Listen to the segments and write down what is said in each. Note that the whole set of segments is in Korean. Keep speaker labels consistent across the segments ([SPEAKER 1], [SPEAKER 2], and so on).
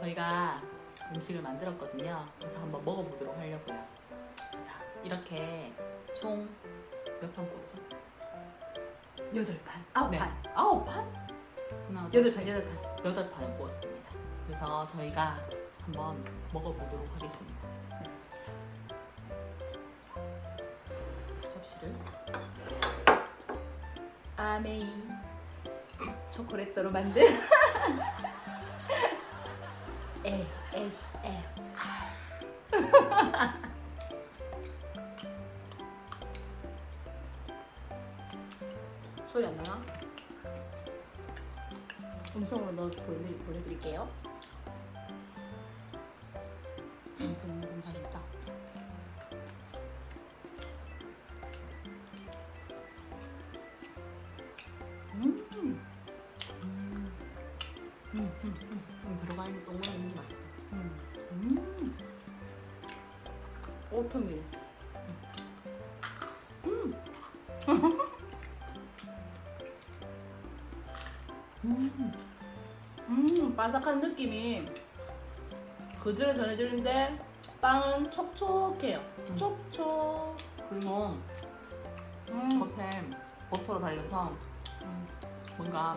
[SPEAKER 1] 저희가 음식을 만들었거든요. 그래서 한번 먹어보도록 하려고요. 자, 이렇게 총 몇판 구웠죠?
[SPEAKER 2] 여덟 판, 아홉
[SPEAKER 1] 네,
[SPEAKER 2] 판,
[SPEAKER 1] 아홉 판? 하나, 둘,
[SPEAKER 2] 여덟
[SPEAKER 1] 셋,
[SPEAKER 2] 판, 여덟 판.
[SPEAKER 1] 여덟 판을 구웠습니다. 그래서 저희가 한번 먹어보도록 하겠습니다. 자, 접시를
[SPEAKER 2] 아메이 초콜릿으로 만든 ASL. 소리 안 나나? 음성으로 넣어 보내드릴, 보내드릴게요. 음성 맛있다. 오트밀.
[SPEAKER 1] 음.
[SPEAKER 2] 음, 바삭한 느낌이 그대로 전해지는데 빵은 촉촉해요.
[SPEAKER 1] 음.
[SPEAKER 2] 촉촉.
[SPEAKER 1] 그리고
[SPEAKER 2] 음.
[SPEAKER 1] 겉에 버터로 발려서
[SPEAKER 2] 음.
[SPEAKER 1] 뭔가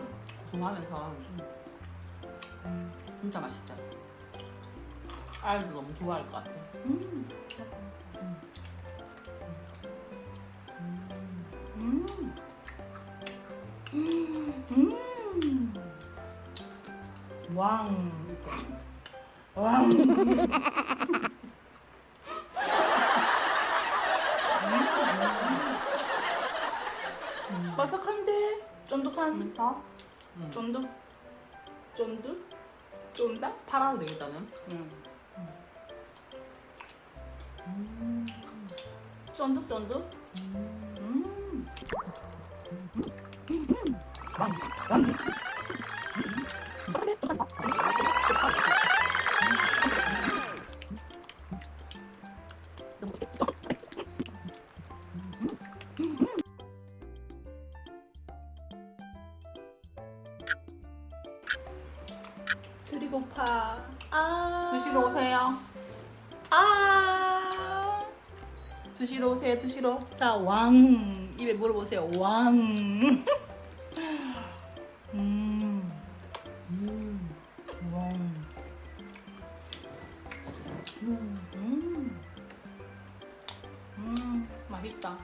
[SPEAKER 1] 고소하면서 음, 진짜 맛있어요. 아이도 너무 좋아할 것 같아요.
[SPEAKER 2] 음.
[SPEAKER 1] 음.
[SPEAKER 2] 음. 음. 음. 왕. 왕.
[SPEAKER 1] 음.
[SPEAKER 2] 바삭한데 쫀득한
[SPEAKER 1] 하면서 음.
[SPEAKER 2] 쫀득 쫀득 쫀다?
[SPEAKER 1] 팔아도 되겠다는.
[SPEAKER 2] 음.
[SPEAKER 1] 음.
[SPEAKER 2] 쫀득쫀득.
[SPEAKER 1] 음.
[SPEAKER 2] 음. 드리고파. 아.
[SPEAKER 1] 드시러 오세요.
[SPEAKER 2] 아.
[SPEAKER 1] 드시러 오세요. 드시러.
[SPEAKER 2] 자, 왕. 입에 물어보세요. 왕. 음.
[SPEAKER 1] 음.
[SPEAKER 2] 왕. 음. 음. 음. 맛있다.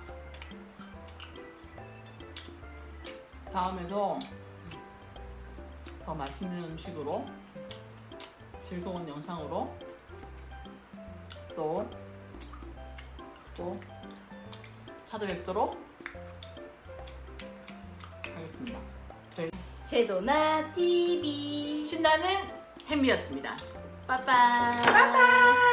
[SPEAKER 1] 다음에도 더 맛있는 음식으로 즐거운 영상으로 또, 또 찾아뵙도록 하겠습니다. 저희
[SPEAKER 2] 세도나 TV.
[SPEAKER 1] 신나는 햄비였습니다.
[SPEAKER 2] 와우. 와우.